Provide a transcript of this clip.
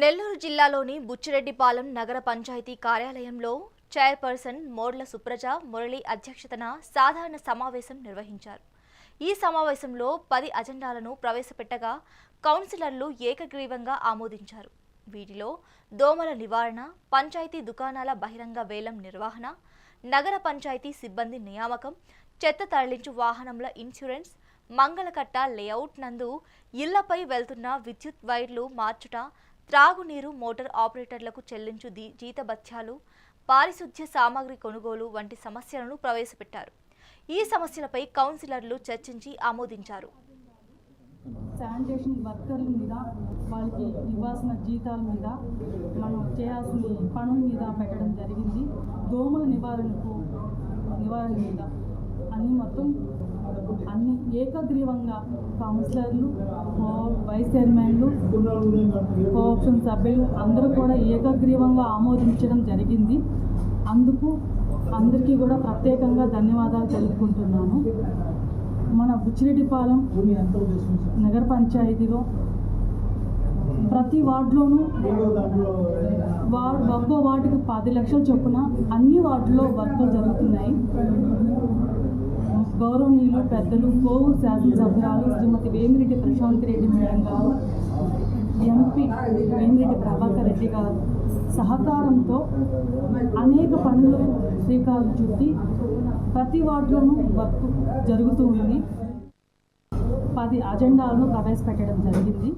నెల్లూరు జిల్లాలోని బుచ్చిరెడ్డిపాలెం నగర పంచాయతీ కార్యాలయంలో చైర్పర్సన్ మోడ్ల సుప్రజ మురళి అధ్యక్షతన సాధారణ సమావేశం నిర్వహించారు. ఈ సమావేశంలో పది అజెండాలను ప్రవేశపెట్టగా కౌన్సిలర్లు ఏకగ్రీవంగా ఆమోదించారు. వీటిలో దోమల నివారణ పంచాయతీ దుకాణాల బహిరంగ వేలం నిర్వహణ నగర పంచాయతీ సిబ్బంది నియామకం చెత్త తరలించు వాహనముల ఇన్సూరెన్స్ మంగళకట్ట లేఅవుట్ నందు ఇళ్ళపై వెళ్తున్న విద్యుత్ వైర్లు మార్చుట త్రాగునీరు మోటార్ ఆపరేటర్లకు చెల్లించు జీతభత్యాలు పారిశుద్ధ్య సామాగ్రి కొనుగోలు వంటి సమస్యలను ప్రవేశపెట్టారు. ఈ సమస్యలపై కౌన్సిలర్లు చర్చించి ఆమోదించారు. శానిటేషన్ వర్కర్ల మీద వాళ్ళకి ఇవ్వాల్సిన జీతాల మీద మనం చేయాల్సిన పనుల మీద పెట్టడం జరిగింది. దోమల నివారణకు నివారణ మీద. అన్ని మొత్తం అన్ని ఏకగ్రీవంగా కౌన్సిలర్లు వైస్ చైర్మన్లు కోఆప్షన్ సభ్యులు అందరూ కూడా ఏకగ్రీవంగా ఆమోదించడం జరిగింది. అందుకు అందరికీ కూడా ప్రత్యేకంగా ధన్యవాదాలు తెలుపుకుంటున్నాను. మన బుచ్చిరెడ్డిపాలెం నగర పంచాయతీలో ప్రతి వార్డులోనూ వార్డ్ ఒక్కో వార్డుకి పది లక్షల చొప్పున అన్ని వార్డుల్లో వర్కులు జరుగుతున్నాయి. గౌరవనీయులు పెద్దలు కోవూరు శాసనసభ్యురాలు శ్రీమతి వేమిరెడ్డి ప్రశాంత్ రెడ్డి మేడం గారు ఎంపీ వేమిరెడ్డి ప్రభాకర్ రెడ్డి గారు? సహకారంతో అనేక పనులకు శ్రీకారం చుట్టి ప్రతి వార్డులోనూ వర్క్ జరుగుతూ ఉంది. పది అజెండాలను ప్రవేశపెట్టడం జరిగింది.